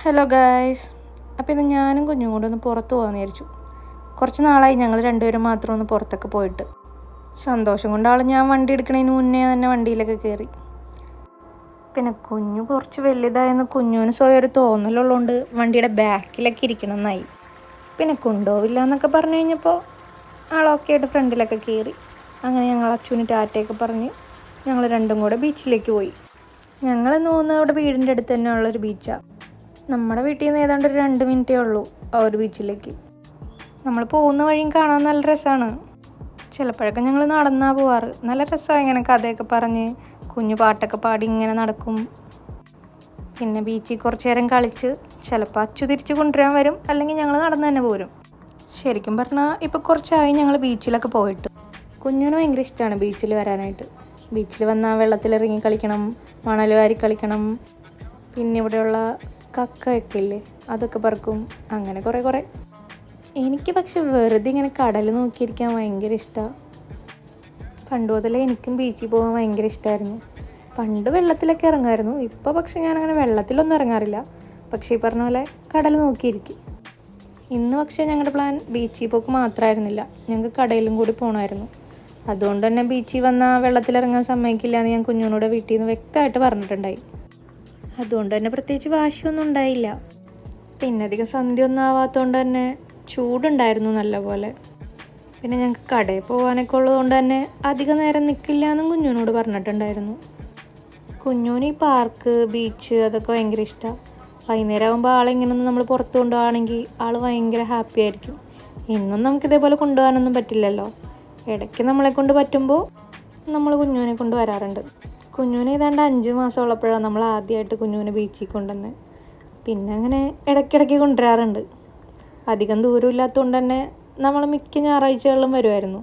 Hello guys അപ്പോൾ ഇന്ന് ഞാനും കുഞ്ഞും കൂടെ ഒന്ന് പുറത്ത് പോകാമെന്ന് വിചാരിച്ചു. കുറച്ച് നാളായി ഞങ്ങൾ രണ്ടുപേരും മാത്രം ഒന്ന് പുറത്തൊക്കെ പോയിട്ട്. സന്തോഷം കൊണ്ട് ആൾ ഞാൻ വണ്ടി എടുക്കണതിന് മുന്നേ തന്നെ വണ്ടിയിലൊക്കെ കയറി പിന്നെ കുഞ്ഞു കുറച്ച് വലുതായെന്ന് കുഞ്ഞുവിന് സ്വയം ഒരു തോന്നലുള്ളതുകൊണ്ട് വണ്ടിയുടെ ബാക്കിലൊക്കെ ഇരിക്കണമെന്നായി. പിന്നെ കൊണ്ടുപോവില്ല എന്നൊക്കെ പറഞ്ഞു കഴിഞ്ഞപ്പോൾ ആളൊക്കെ ആയിട്ട് ഫ്രണ്ടിലൊക്കെ കയറി അങ്ങനെ ഞങ്ങൾ അച്ഛന് ടാറ്റയൊക്കെ പറഞ്ഞ് ഞങ്ങൾ രണ്ടും കൂടെ ബീച്ചിലേക്ക് പോയി. ഞങ്ങൾ പോകുന്നത് അവിടെ വീടിന്റെ അടുത്ത് തന്നെ ഉള്ളൊരു ബീച്ചാണ് നമ്മുടെ വീട്ടിൽ നിന്ന് ഏതാണ്ട് ഒരു രണ്ട് മിനിറ്റേ ഉള്ളൂ ആ ഒരു ബീച്ചിലേക്ക്. നമ്മൾ പോകുന്ന വഴിയും കാണാൻ നല്ല രസമാണ് ചിലപ്പോഴൊക്കെ ഞങ്ങൾ നടന്നാ പോവാറ്. നല്ല രസമാണ് ഇങ്ങനെ കഥയൊക്കെ പറഞ്ഞ് കുഞ്ഞു പാട്ടൊക്കെ പാടി ഇങ്ങനെ നടക്കും. പിന്നെ ബീച്ചിൽ കുറച്ച് നേരം കളിച്ച് ചിലപ്പോൾ അച്ചു തിരിച്ച് കൊണ്ടുവരാൻ വരും അല്ലെങ്കിൽ ഞങ്ങൾ നടന്ന് തന്നെ പോരും. ശരിക്കും പറഞ്ഞാൽ ഇപ്പോൾ കുറച്ചായി ഞങ്ങൾ ബീച്ചിലൊക്കെ പോയിട്ട്. കുഞ്ഞിന് ഭയങ്കര ഇഷ്ടമാണ് ബീച്ചിൽ വരാനായിട്ട്. ബീച്ചിൽ വന്നാൽ വെള്ളത്തിലിറങ്ങി കളിക്കണം മണൽ വാരി കളിക്കണം. പിന്നെ ഇവിടെയുള്ള കക്കയൊക്കെ ഇല്ലേ അതൊക്കെ പറക്കും. അങ്ങനെ കുറേ കുറേ. എനിക്ക് പക്ഷെ വെറുതെ ഇങ്ങനെ കടൽ നോക്കിയിരിക്കാൻ ഭയങ്കര ഇഷ്ടമാണ് പണ്ട് മുതലേ എനിക്കും ബീച്ചിൽ പോകാൻ ഭയങ്കര ഇഷ്ടമായിരുന്നു പണ്ട് വെള്ളത്തിലൊക്കെ ഇറങ്ങായിരുന്നു. ഇപ്പോൾ പക്ഷെ ഞാനങ്ങനെ വെള്ളത്തിലൊന്നും ഇറങ്ങാറില്ല. പക്ഷേ ഈ പറഞ്ഞ പോലെ കടൽ നോക്കിയിരിക്കും. ഇന്ന് പക്ഷേ ഞങ്ങളുടെ പ്ലാൻ ബീച്ചിൽ പോക്ക് മാത്രമായിരുന്നില്ല ഞങ്ങൾക്ക് കടയിലും കൂടി പോകണമായിരുന്നു അതുകൊണ്ട് തന്നെ ബീച്ചിൽ വന്നാൽ വെള്ളത്തിലിറങ്ങാൻ സമ്മതിക്കില്ല എന്ന് ഞാൻ കുഞ്ഞുങ്ങളുടെ വീട്ടിൽ നിന്ന് വ്യക്തമായിട്ട് പറഞ്ഞിട്ടുണ്ടായി. അതുകൊണ്ട് തന്നെ പ്രത്യേകിച്ച് വാശിയൊന്നും ഉണ്ടായില്ല. പിന്നെ അധികം സന്ധ്യ ഒന്നും ആവാത്തതുകൊണ്ട് തന്നെ ചൂടുണ്ടായിരുന്നു നല്ലപോലെ. പിന്നെ ഞങ്ങൾക്ക് കടയിൽ പോകാനൊക്കെ ഉള്ളതുകൊണ്ട് തന്നെ അധിക നേരം നിൽക്കില്ല എന്നും കുഞ്ഞുനോട് പറഞ്ഞിട്ടുണ്ടായിരുന്നു. കുഞ്ഞുവിന് ഈ പാർക്ക് ബീച്ച് അതൊക്കെ ഭയങ്കര ഇഷ്ടമാണ് വൈകുന്നേരം ആകുമ്പോൾ ആളിങ്ങനെ ഒന്ന് നമ്മൾ പുറത്ത് കൊണ്ടുപോകുകയാണെങ്കിൽ ആൾ ഭയങ്കര ഹാപ്പി ആയിരിക്കും. ഇന്നും നമുക്ക് ഇതേപോലെ കൊണ്ടുപോകാനൊന്നും പറ്റില്ലല്ലോ. ഇടയ്ക്ക് നമ്മളെ കൊണ്ട് പറ്റുമ്പോൾ നമ്മൾ കുഞ്ഞുവിനെ കൊണ്ട് വരാറുണ്ട്. കുഞ്ഞുവിനെ ഏതാണ്ട് അഞ്ച് മാസം ഉള്ളപ്പോഴാണ് നമ്മൾ ആദ്യമായിട്ട് കുഞ്ഞുവിനെ ബീച്ചിൽ കൊണ്ടുവന്നത് പിന്നെ അങ്ങനെ ഇടയ്ക്കിടയ്ക്ക് കൊണ്ടുവരാറുണ്ട്. അധികം ദൂരമില്ലാത്തതുകൊണ്ട് തന്നെ നമ്മൾ മിക്ക ഞായറാഴ്ചകളിലും വരുമായിരുന്നു.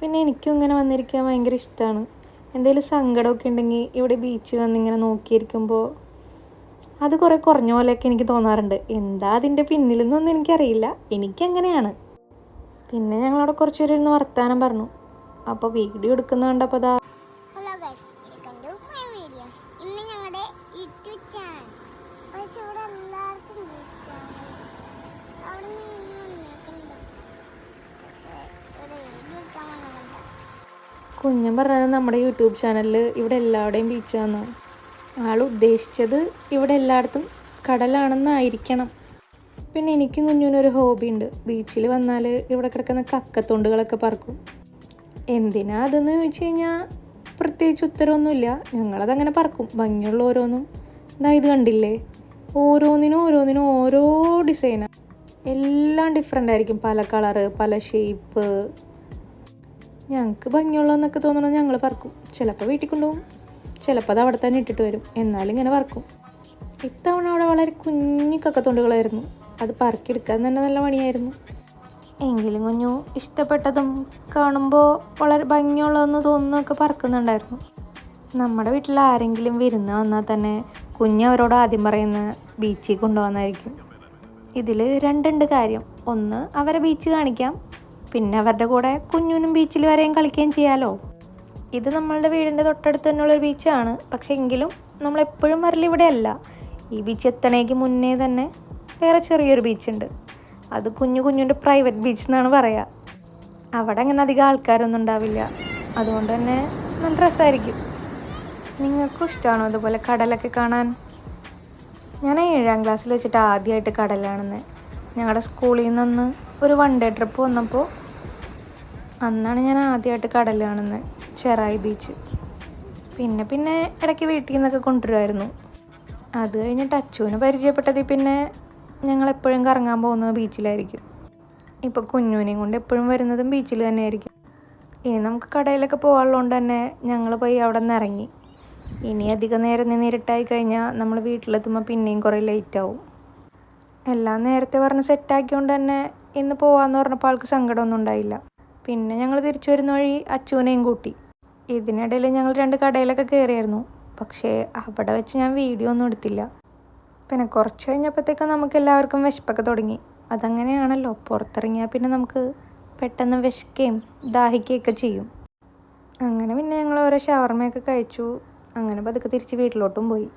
പിന്നെ എനിക്കും ഇങ്ങനെ വന്നിരിക്കാൻ ഭയങ്കര ഇഷ്ടമാണ്. എന്തെങ്കിലും സങ്കടമൊക്കെ ഉണ്ടെങ്കിൽ ഇവിടെ ബീച്ചിൽ വന്നിങ്ങനെ നോക്കിയിരിക്കുമ്പോൾ അത് കുറേ കുറഞ്ഞ പോലെയൊക്കെ എനിക്ക് തോന്നാറുണ്ട്. എന്താ അതിന്റെ പിന്നിലെന്നൊന്നും എനിക്കറിയില്ല. എനിക്കങ്ങനെയാണ്. പിന്നെ ഞങ്ങളവിടെ കുറച്ച് പേര് വർത്തമാനം വർത്താനം പറഞ്ഞു. അപ്പോൾ വീഡിയോ എടുക്കുന്ന കണ്ടപ്പോൾ അതാ hello guys welcome to my videos ഇന്ന് ഞങ്ങളുടെ യൂട്യൂബ് ചാനൽ പക്ഷെ ഇവിടെ എല്ലാവർക്കും യൂട്യൂബ് ചാനൽ അവിടെ നിന്ന് വന്നേക്കുന്നുണ്ട് പക്ഷേ ഇവിടെ വീഡിയോ എടുക്കാൻ വന്നിട്ടുണ്ട് കുഞ്ഞൻ പറഞ്ഞത് നമ്മുടെ യൂട്യൂബ് ചാനലിൽ ഇവിടെ എല്ലാവരുടെയും ബീച്ചാണ് ആൾ ഉദ്ദേശിച്ചത് ഇവിടെ എല്ലായിടത്തും കടലാണെന്നായിരിക്കണം. പിന്നെ എനിക്കും കുഞ്ഞിനൊരു ഹോബി ഉണ്ട്. ബീച്ചിൽ വന്നാൽ ഇവിടെ കിടക്കുന്ന കക്കത്തൊണ്ടുകളൊക്കെ പറക്കും. എന്തിനാ അതെന്ന് ചോദിച്ചു കഴിഞ്ഞാൽ പ്രത്യേകിച്ച് ഉത്തരവൊന്നുമില്ല. ഞങ്ങളതങ്ങനെ പറക്കും. ഭംഗിയുള്ള ഓരോന്നും. ഇതാ ഇത് കണ്ടില്ലേ? ഓരോന്നിനും ഓരോന്നിനും ഓരോ ഡിസൈനാണ് എല്ലാം ഡിഫറെന്റ് ആയിരിക്കും. പല കളറ് പല ഷേപ്പ് ഞങ്ങൾക്ക് ഭംഗിയുള്ളതെന്നൊക്കെ തോന്നണം ഞങ്ങൾ പറക്കും. ചിലപ്പോൾ വീട്ടിൽ കൊണ്ടുപോകും. ചിലപ്പോൾ അത് അവിടെ തന്നെ ഇട്ടിട്ട് വരും. എന്നാലും ഇങ്ങനെ പറക്കും. ഇത്തവണ അവിടെ വളരെ കുഞ്ഞി കക്കത്തൊണ്ടുകളായിരുന്നു. അത് പറക്കിയെടുക്കാൻ തന്നെ നല്ല പണിയായിരുന്നു. എങ്കിലും കുഞ്ഞു ഇഷ്ടപ്പെട്ടതും കാണുമ്പോൾ വളരെ ഭംഗിയുള്ളതെന്ന് തോന്നുന്നൊക്കെ പറക്കുന്നുണ്ടായിരുന്നു. നമ്മുടെ വീട്ടിൽ ആരെങ്കിലും വിരുന്ന് വന്നാൽ തന്നെ കുഞ്ഞ് അവരോട് ആദ്യം പറയുന്ന ബീച്ചിൽ കൊണ്ടുപോകുന്നതായിരിക്കും ഇതിൽ രണ്ടുണ്ട് കാര്യം. ഒന്ന് അവരെ ബീച്ച് കാണിക്കാം. പിന്നെ അവരുടെ കൂടെ കുഞ്ഞുനും ബീച്ചിൽ വരെയും കളിക്കുകയും ചെയ്യാമല്ലോ ഇത് നമ്മളുടെ വീടിന്റെ തൊട്ടടുത്ത് തന്നെയുള്ളൊരു ബീച്ചാണ് പക്ഷേ എങ്കിലും നമ്മളെപ്പോഴും ഇവിടെ അല്ല ഈ ബീച്ച് എത്തണേക്ക് മുന്നേ തന്നെ വേറെ ചെറിയൊരു ബീച്ചുണ്ട് അത് കുഞ്ഞു കുഞ്ഞുന്റെ പ്രൈവറ്റ് ബീച്ച് എന്നാണ് പറയുക അവിടെ അങ്ങനെ അധികം ആൾക്കാരൊന്നും ഉണ്ടാവില്ല. അതുകൊണ്ട് തന്നെ നല്ല രസമായിരിക്കും. നിങ്ങൾക്കും ഇഷ്ടമാണോ അതുപോലെ കടലൊക്കെ കാണാൻ? ഞാൻ ഏഴാം ക്ലാസ്സിൽ വെച്ചിട്ട് ആദ്യമായിട്ട് കടൽ കാണുന്നത് ഞങ്ങളുടെ സ്കൂളിൽ നിന്ന് ഒരു വൺ ഡേ ട്രിപ്പ് വന്നപ്പോൾ അന്നാണ് ഞാൻ ആദ്യമായിട്ട് കടൽ കാണുന്നത് ചെറായി ബീച്ച്. പിന്നെ പിന്നെ ഇടയ്ക്ക് വീട്ടിൽ നിന്നൊക്കെ കൊണ്ടുവരുമായിരുന്നു അത് കഴിഞ്ഞിട്ട് അച്ചുവിനെ പരിചയപ്പെട്ടതിൽ പിന്നെ ഞങ്ങൾ എപ്പോഴും കറങ്ങാൻ പോകുന്നത് ബീച്ചിലായിരിക്കും. ഇപ്പോൾ കുഞ്ഞുവിനെയും കൊണ്ട് എപ്പോഴും വരുന്നതും ബീച്ചിൽ തന്നെയായിരിക്കും. ഇനി നമുക്ക് കടയിലൊക്കെ പോകാനുള്ളതുകൊണ്ട് തന്നെ ഞങ്ങൾ പോയി അവിടെ നിന്ന് ഇറങ്ങി. ഇനി അധികം നേരം നിന്ന് കഴിഞ്ഞാൽ നമ്മൾ വീട്ടിലെത്തുമ്പോൾ പിന്നെയും കുറേ ലേറ്റ് ആവും. എല്ലാം നേരത്തെ പറഞ്ഞ് സെറ്റാക്കിയോണ്ട് തന്നെ ഇന്ന് പോവാന്ന് പറഞ്ഞപ്പോൾ ആൾക്ക് സങ്കടമൊന്നും ഉണ്ടായില്ല. പിന്നെ ഞങ്ങൾ തിരിച്ചു വരുന്ന വഴി അച്ചുവിനെയും കൂട്ടി. ഇതിനിടയിൽ ഞങ്ങൾ രണ്ട് കടയിലൊക്കെ കയറിയായിരുന്നു പക്ഷേ അവിടെ വെച്ച് ഞാൻ വീഡിയോ ഒന്നും എടുത്തില്ല. പിന്നെ കുറച്ച് കഴിഞ്ഞപ്പോഴത്തേക്കും നമുക്ക് എല്ലാവർക്കും വിശപ്പൊക്കെ തുടങ്ങി. അതങ്ങനെയാണല്ലോ പുറത്തിറങ്ങിയാൽ പിന്നെ നമുക്ക് പെട്ടെന്ന് വിശക്കുകയും ദാഹിക്കുകയൊക്കെ ചെയ്യും. അങ്ങനെ പിന്നെ ഞങ്ങൾ ഓരോ ഷവർമയൊക്കെ കഴിച്ചു. അങ്ങനെ പതുക്കെ തിരിച്ച് വീട്ടിലോട്ടും പോയി.